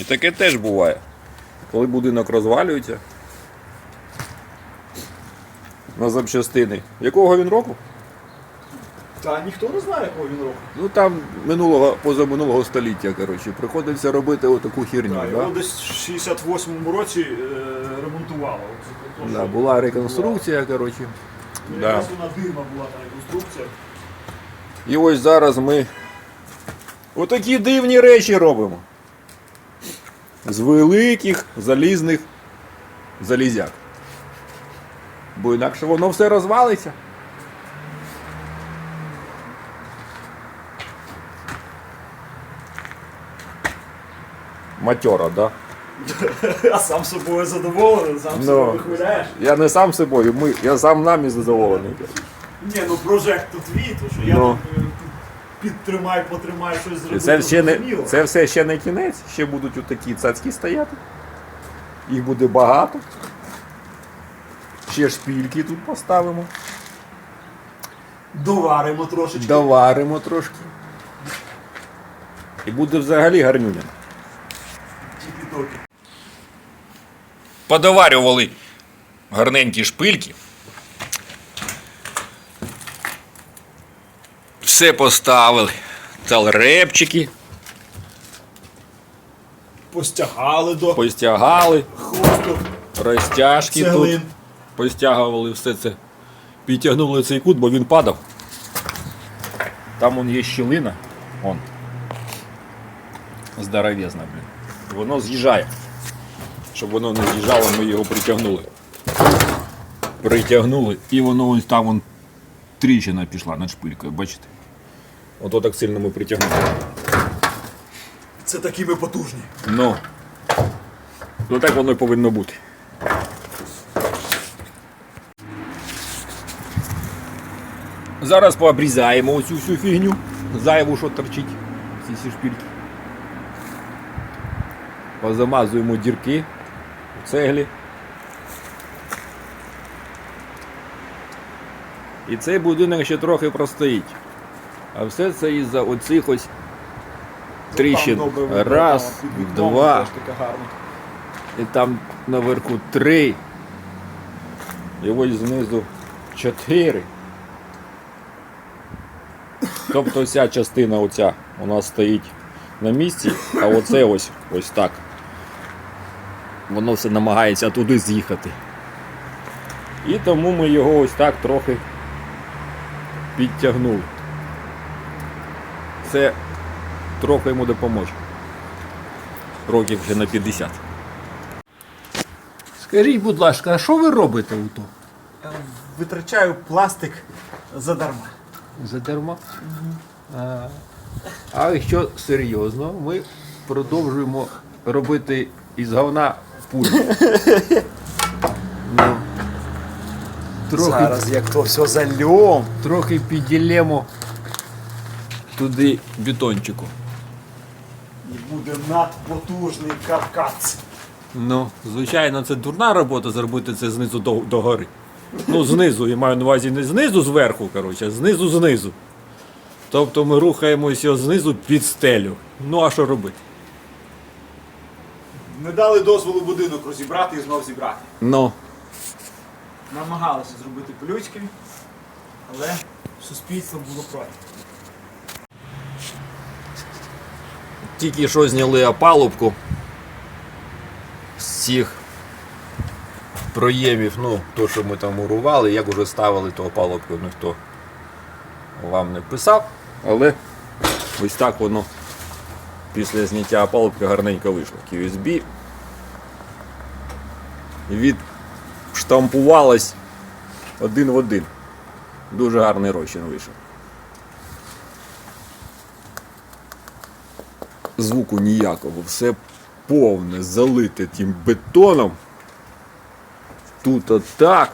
І таке теж буває. Коли будинок розвалюється на запчастини. Якого він року? Та ніхто не знає, якого він року. Ну там минулого, позаминулого століття, коротше, приходиться робити отаку херню. Так, да? його десь в 68-му році е, ремонтували. Це Да, була реконструкція, коротше. Ну, Да. Якраз вона дивна була та реконструкція. І ось зараз ми отакі дивні речі робимо. З великих залізних залізяк. Бо інакше воно все розвалиться. Матьора, да? А сам собою задоволений, сам Ну. себе вихваляєш. Я не сам собою, ми, я сам нами задоволений. Ні, ну прожект то твій, то що я Ну. Підтримай, потримай щось зробити. Це, ще не, зрозуміло. це все ще не кінець, ще будуть отакі цацьки стояти. Їх буде багато. Ще шпільки тут поставимо. Доваримо трошечки. Доваримо трошки. І буде взагалі гарнюня. Тіпі-топі. Подоварювали гарненькі шпильки. Все поставили. Талрепчики Постягали до постягали, хвосту розтяжки тут. цеглин. Постягували все це. Підтягнули цей кут, бо він падав. Там он є щілина. Он. Здоровезна, блін. Воно з'їжджає. Щоб воно не з'їжджало, ми його притягнули. Притягнули. І воно ось там вон тріщина пішла над шпилькою, бачите? Ото так сильно ми притягнули. Це такі ми потужні. Ну. Ну так воно і повинно бути. Зараз пообрізаємо оцю всю фігню. Зайву, що торчить. Ці всі шпильки. Позамазуємо дірки у цеглі. І цей будинок ще трохи простоїть. А все це із-за оцих ось тріщин. Раз, два. І там наверху три. І ось знизу чотири. Тобто ця частина оця у нас стоїть на місці, а оце ось ось так. Воно все намагається туди з'їхати. І тому ми його ось так трохи підтягнули. Це трохи йому допоможе. Років вже на 50. Скажіть, будь ласка, а що ви робите у то? Витрачаю пластик задарма. Задарма? А, а якщо серйозно, ми продовжуємо робити із говна пулю. Ну, трохи, Зараз як то все зальем. трохи піділємо туди бетончику. І буде надпотужний каркас. Ну, звичайно, це дурна робота зробити це знизу до, до гори. Ну, знизу, я маю на увазі не знизу зверху, коротше, а знизу знизу. Тобто ми рухаємося знизу під стелю. Ну а що робити? Не дали дозволу будинок розібрати і знов зібрати. Ну. Намагалися зробити по-людськи, але суспільство було проти. Тільки що зняли опалубку з цих проємів, ну, то, що ми там мурували, як уже ставили ту опалубку, ніхто вам не писав, але ось так воно після зняття опалубки гарненько вийшло. QSB відштампувалось один в один. Дуже гарний розчин вийшов. Звуку ніякого, все повне, залите тим бетоном. Тут отак,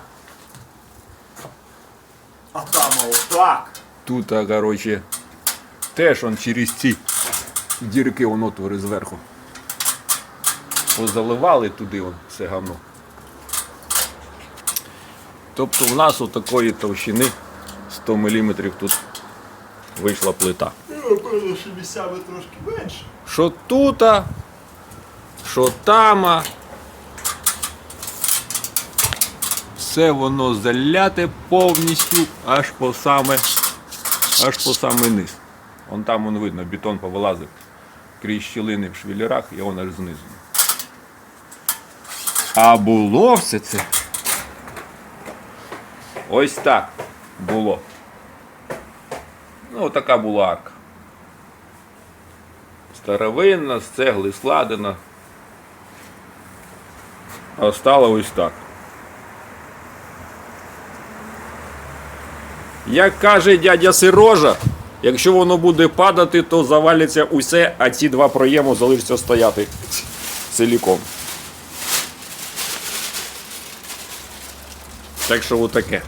А там отак. тут, коротше, теж он через ці дірки он отвори зверху. Позаливали туди он все говно. Тобто в нас у такої товщини 100 мм тут вийшла плита. Напевно, що місцями трошки менше. Що тут, що там. Все воно заляте повністю аж по саме, аж по самий низ. Вон там вон видно, бетон повилазив крізь щілини в швелерах і он аж знизу. А було все це. Ось так було. Ну, така була арка. Старовинна, з цегли складена. А стала ось так. Як каже дядя Сирожа, якщо воно буде падати, то завалиться усе, а ці два проєму залишаться стояти ціліком. Так що отаке.